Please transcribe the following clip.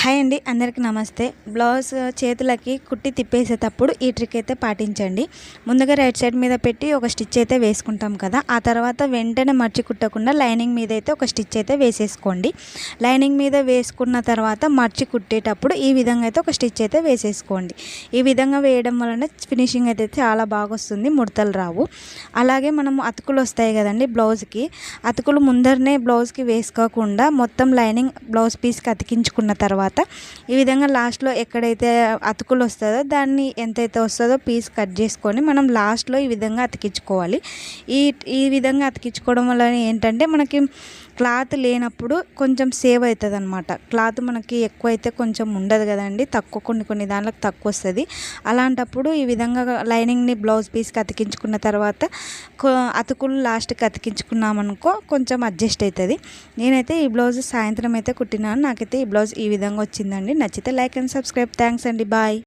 Hi అండి అందరికీ నమస్తే. బ్లౌజ్ చేతులకి కుట్టి తిప్పేసేటప్పుడు ఈ ట్రిక్ అయితే పాటించండి. ముందుగా రైట్ సైడ్ మీద పెట్టి ఒక స్టిచ్ అయితే వేసుకుంటాం కదా ఆ తర్వాత వెంటనే మర్చి కుట్టకుండా లైనింగ్ మీద అయితే ఒక స్టిచ్ అయితే వేసేసుకోండి. లైనింగ్ మీద వేసుకున్న తర్వాత మర్చి కుట్టేటప్పుడు ఈ విధంగా అయితే ఒక స్టిచ్ అయితే వేసేసుకోండి. ఈ విధంగా వేయడం వలన ఫినిషింగ్ అయితే చాలా బాగా వస్తుంది ముడతలు రావు. అలాగే మనం అతుకులు వస్తాయి కదండి బ్లౌజ్కి అతుకులు ముందరనే బ్లౌజ్కి వేసుకోకుండా మొత్తం లైనింగ్ బ్లౌజ్ పీస్కి అతికించుకున్న తర్వాత తర్వాత ఈ విధంగా లాస్ట్లో ఎక్కడైతే అతుకులు వస్తుందో దాన్ని ఎంతైతే వస్తుందో పీస్ కట్ చేసుకొని మనం లాస్ట్లో ఈ విధంగా అతికించుకోవాలి. ఈ ఈ విధంగా అతికించుకోవడం వల్ల ఏంటంటే మనకి క్లాత్ లేనప్పుడు కొంచెం సేవ్ అవుతుంది అనమాట క్లాత్ మనకి ఎక్కువ అయితే కొంచెం ఉండదు కదండి. తక్కువ కొన్ని కొన్ని దాంట్లోకి తక్కువ వస్తుంది. అలాంటప్పుడు ఈ విధంగా లైనింగ్ని బ్లౌజ్ పీస్కి అతికించుకున్న తర్వాత కొ- అతుకులు లాస్ట్కి అతికించుకున్నామనుకో కొంచెం అడ్జస్ట్ అవుతుంది. నేనైతే ఈ బ్లౌజ్ సాయంత్రం అయితే కుట్టినాను. నాకైతే ఈ బ్లౌజ్ ఈ విధంగా వచ్చిందండి. నచ్చితే లైక్ అండ్ సబ్స్క్రైబ్. థ్యాంక్స్ అండి. బాయ్.